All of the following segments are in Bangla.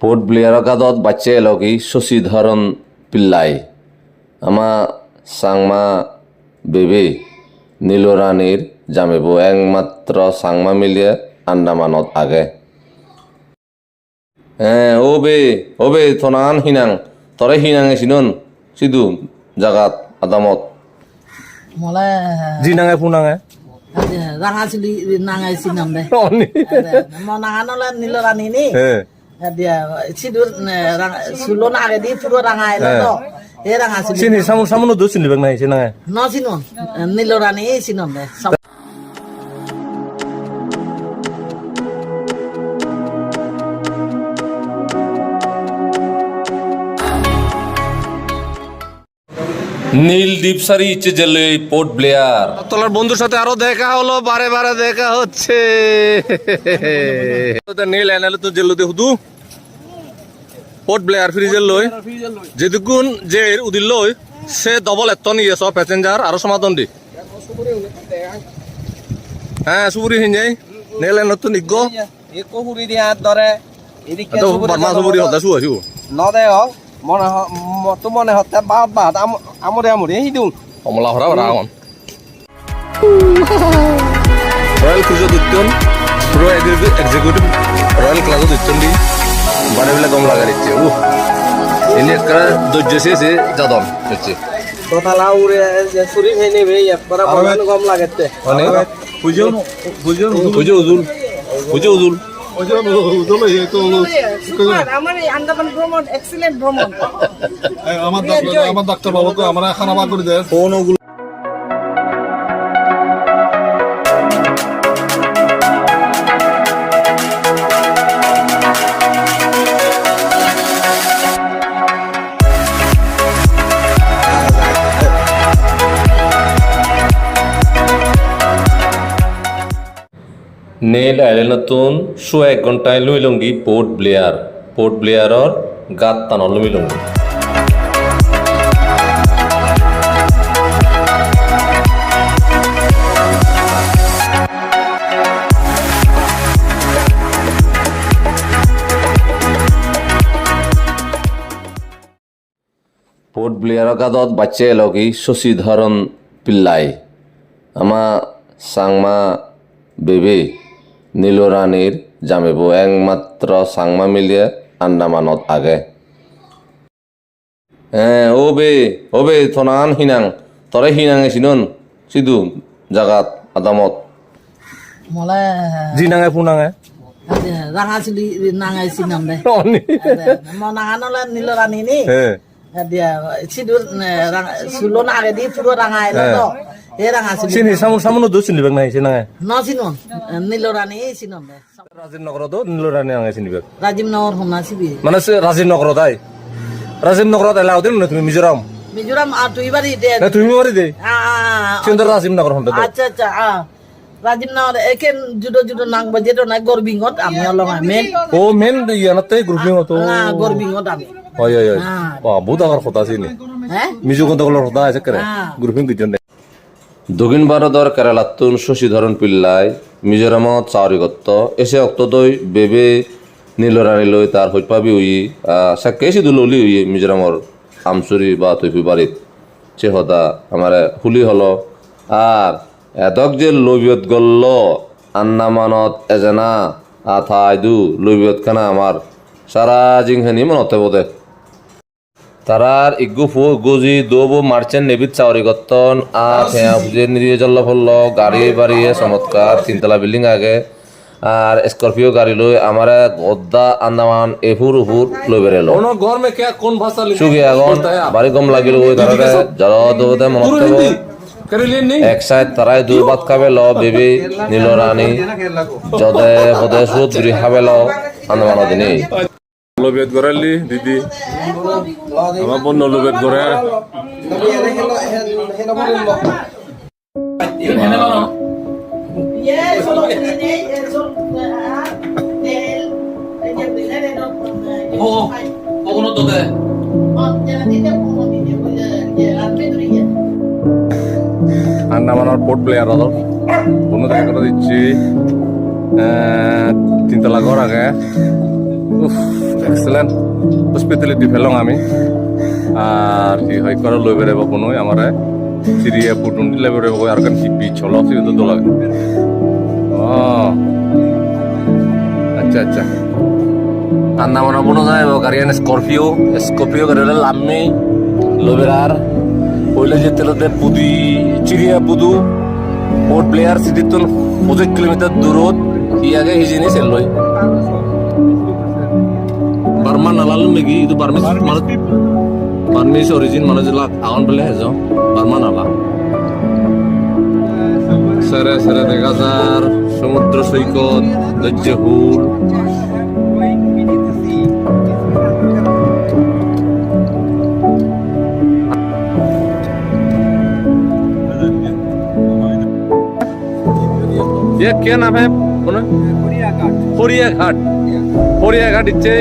পোর্ট ব্লেয়ার কাদত বাচ্চা এলগি শশীধরন পিল্লাই আমা সাংমা বেবে নীলরানীর জামিব একমাত্র সাংমা মিলিয়ে আন্দামানত আগে। হ্যাঁ ও বে ও বে থনান হিনাং তরে হিনাঙে সিনন সিধু জাগাত আদামত। মলে জি নাঙে ফু রাঙা চুলি নাঙাই চিনাম দে অনি মই নাঙা নলে নীল রানী নি। হ্যাঁ দিয়া সিঁদুর চুলো নাগে দি পুরো রাঙা এলো তো এই রাঙা চুলি চিনি সামু সামুনো দু চিনি বেগ নাই নাঙে ন চিনুন নীল রানী চিনম নীল দ্বীপসারি ইচ্ছে জেলে পোর্ট ব্লেয়ার। তোলার বন্ধুর সাথে আরও দেখা হলো বারে বারে দেখা হচ্ছে। নীল এনালে তো জেল দেখু পোর্ট ব্লেয়ার ফ্রি জেল লই। যেদুকুন যে উদিল লই সে ডবল এত নিয়ে সব প্যাসেঞ্জার আরও সমাধান দি। হ্যাঁ সুপুরি নীল একো হুৰি দিয়াৰ দৰে এদিকে সুপুরি হতা নদে হওক মনে তো মনে হতে বাদ বাদ আম- আমুৰে আমুৰে সিদিওঁ কমলা হরা রাগন রয়্যাল ক্রুজো দিচ্ছেন প্রো এক্সিকিউটিভ রয়্যাল ক্লাসও দিচ্ছেন দি বারে বেলা কম লাগা দিচ্ছে ও এনে একটা ধৈর্য শেষে যাদন হচ্ছে তথালা উৰে যে চুৰি খাই নিবি বনানো গম লাগেতে অনেক পুজো পুজো পুজো উজুল। পুজো উজুল। আমার এই আন্দামান ভ্রমণ এক্সিলেন্ট ভ্রমণ। আমার ডাক্তার বাবুকে আমরা এখন বার করে দেয় ফোন ওগুলো নেল আইলেনতুন শো এক ঘন্টায় লুইলঙ্গি পোর্ট ব্লেয়ার। পোর্ট ব্লেয়ারর গাত টানল লুইলঙ্গি। পোর্ট ব্লেয়ার কাদত বাচ্চা এলগি শশীধরন পিল্লাই। আমা সাংমা বেবে নীলরানীর জামিব একমাত্র সাংমা মিলিয়ে আন্দামানত আগে। হ্যাঁ ও বে ও বে থনান হিনাং তরে হিনাঙে সিনন সিধু জাগাত আদামত। মলে জি নাঙে ফু নাঙে রাঙা চুলি নাঙাই চিনাম দে নাঙা নলে নীল নি। হ্যাঁ। দিয়া সিঁদুর চুলো নাগে দি পুরো রাঙা এলো তো। চিনি সামু সামুনো দু চিনি বেগ নাই নাঙে ন চিনুন নীল রানী চিনম দে রাজীব নগরত নীল রানী নাঙে চিনি বেগ রাজীব নগর হোমনা চিবি মানে রাজীব নগরত আই। রাজীব নগরত এলাও দিন না তুমি মিজোরাম মিজোরাম আর তুই বাড়ি দে। না তুমি মারি দে? কিন্তু রাজীব নগর হন্তে আচ্ছা আচ্ছা আ। রাজীব নগর একেন জুদো জুদো নাং বাজে তো নাই গরবিংত আমি অলং মেন ও মেন ইয়ানতে গ্রুপিং হতো গরবিংত আমি। হয় হয় হয়। বহুত আগর কথা চিনি। মিজু আছে দক্ষিণ ভারতর কেরালাতুন শশীধরন পিল্লাই মিজোরামত চাওরিগত্ত এসে অক্তদই বেবে নীলরানী লই তার হৈপাবি উই সাক্কে সিধু ললি উই মিজোরামর আমচুরি বা তৈফি বাড়িত। সে হতা আমার হুলি হলো। আর এদক যে লবিয়ত গল্ল, আন্নামানত এজেনা আথা আইদু লবিয়ত খানা আমার। সারা জিংহানি মনতে বোধে। তারার ইগু ফু গুজি দোবো মার্চেন্ট নেভিত চাওরি গত্তন। আ ফেয়া ফুজে নিরিয়ে জল্লা ফল্ল গাড়ি বাড়িয়ে চমৎকার তিনতলা বিল্ডিং আগে। আর স্করপিও গাড়ি লই আমার গদ্দা আন্দামান এফুর উফুর লই বেরেলো কোন ঘর মে কে কোন ভাষা লিখে? চুকি এখন বাড়ি কম লাগিল ওই তারারে জল দোতে মনত থাকব করে লিন নি? এক সাইড তারাই দুই ভাত খাবে ল বেবি নীল রানী যদে পদে সুদ দুরি খাবে ল আন্দামান দিনে। লবেট গরালি দিদি। আমার বোন গরে আন্দামানের পোর্ট প্লেয়ার হলো কোনো দেখা করে দিচ্ছি। তিনতলা ঘর আগে। এক্সেলেন্ট হসপিটালিটি ফেলং আমি। আর কি হয়, করে লই বেড়াবো কোনো আমার সিরিয়া পুটুন, দিলে বেড়াবো আর কান কি পিছ হলো সেটা তো লাগে আচ্ছা আচ্ছা। আর নাম না বনো যায় গাড়ি আনে স্করপিও স্করপিও গাড়ি হলে লাম্মি লবেরার ওইলে যে তেলতে পুদি চিরিয়া পুদু। পোর্ট প্লেয়ার সিটি তো পঁচিশ কিলোমিটার দূরত ই আগে সেই জিনিস লই বার্মা নালালো নাকি itu বার্মিস মানে বার্মিস অরিজিন মানে যে লাগ আগন পেলে হেজো বার্মা নালা সেরে সেরে দেখা যার সমুদ্র সৈকত দৈর্য হুল ये क्या नाम है কোন? হরিয়া ঘাট হরিয়া ঘাট হরিয়া ঘাট ইচ্ছে।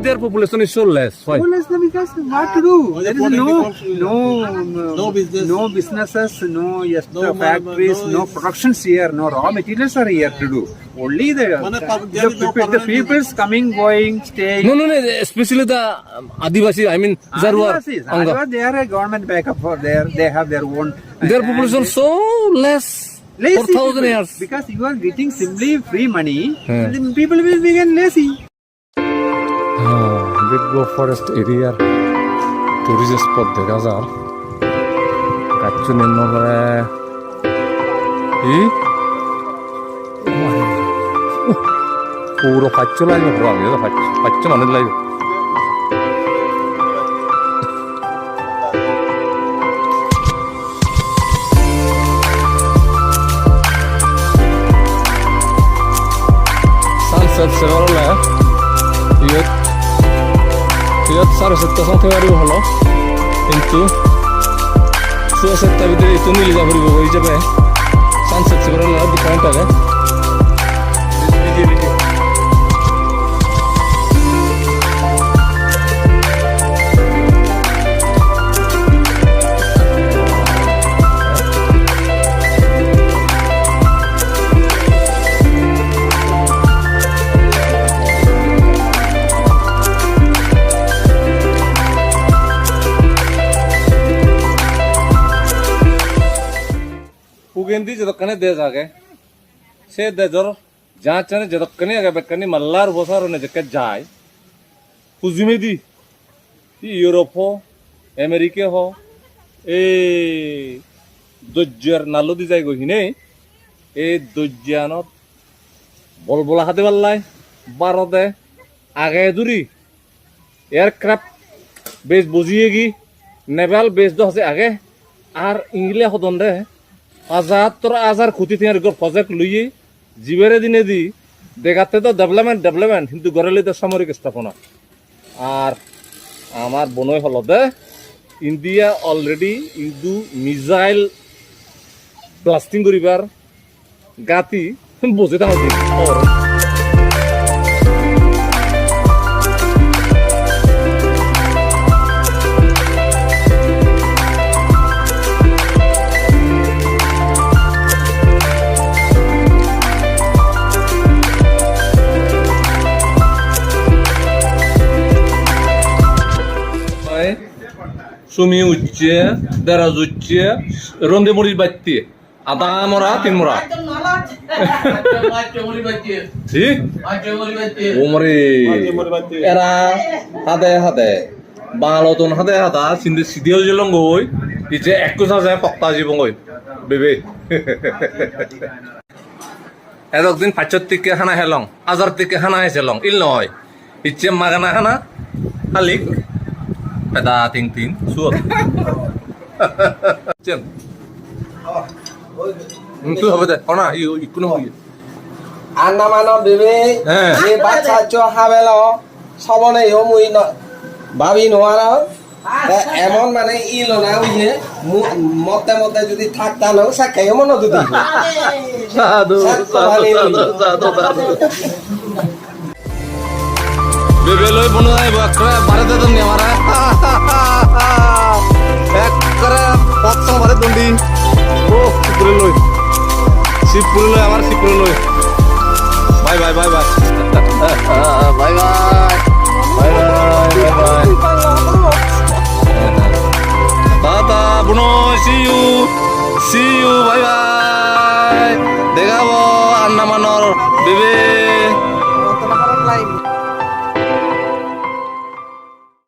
Their population is so less. Why? So less because what to do? There is no no no business, no businesses, no yes, no factories, no, productions here, no raw materials are here to do. Only the the, people, the people's coming, going, staying. No, no, no. Especially the um, Adivasi. I mean, Zarwar. They are a government backup for their. They have their own. Uh, their population uh, so less. Lazy for thousand years. Because you are getting simply free money, yeah. people will become lazy. বিগো ফরেস্ট এরিয়ার টুরিস্ট স্পট দেখা যার কাচ্চু নির্মলে ই? পুরো পাচ্ছ লাগবে পাচ্ছ মানুষ লাগবে সাড়ে সাতটা সংখ্যা গাড়ি হলো কিন্তু সাতটা ভিতরে ইতো মিলি যাব হয়ে যাবে সানসেট সেভারলে দু दे जाके से दे जर जहाँ चने जदक्कनी आगे बेकनी मल्लार बोसार होने जके जाए। कुछ में दी यूरोप हो, अमेरिके हो, ए দৈর্যর নালো দি যাই গহিনে এই দৈর্যানত বল বলা হাতে পাল্লাই বারতে আগে দূরি এয়ারক্রাফট বেস বুঝিয়ে গি নেভাল বেস দো আছে আগে আর ইংলিশ সদন দে আজাদ হাজার খুঁটি থেকে প্রজেক্ট লইয়ে জীবের দিনে দি, দেখাতে তো ডেভেলপমেন্ট ডেভেলপমেন্ট কিন্তু গড়ে লইতে সামরিক স্থাপনা। আর আমার বনই হল দে ইন্ডিয়া অলরেডি ইন্দু মিজাইল ব্লাস্টিং করিবার গাতি বুঝে থাকি সুমি উচ্চে, দেরাজ উচ্চে, রন্দে মরির বাড়তে আদা মরা তিন মরা এরা হাতে হাতে। বাংলাতন হাতে হাতা, সিন্ধু সিধিও জলং গই। ইচ্ছে এককুশ আছে পক্তা জীবন গই। বেবে। এতদিন পাঁচর থেকে হানা হেলং, আজার থেকে হানা হেসেলং। ইল নহয়। ইচ্ছে মাগানা হানা, খালি পেদা তিং তিং সুর চেন তুই হবে দে কনা ই ইকুনো হই আন্না মানো বেবে হ্যাঁ। যে বাচ্চা চো হাবেল সবনে ইও মুই ন ভাবি নোয়ার এমন মানে ইলো না উইয়ে মতে মতে যদি থাকতা না সাকাই মন যদি সাধু সাধু সাধু সাধু। বেবেলই বনু যাইব একরে মারে দে তুমি আমারে। একরে পথ মারে দন্ডি। ও সিপুরে লই। সিপুরে লই, আমার সিপুরে লই। Bye bye bye bye. Bye bye. Bye bye bye tata Banu see you see you bye bye.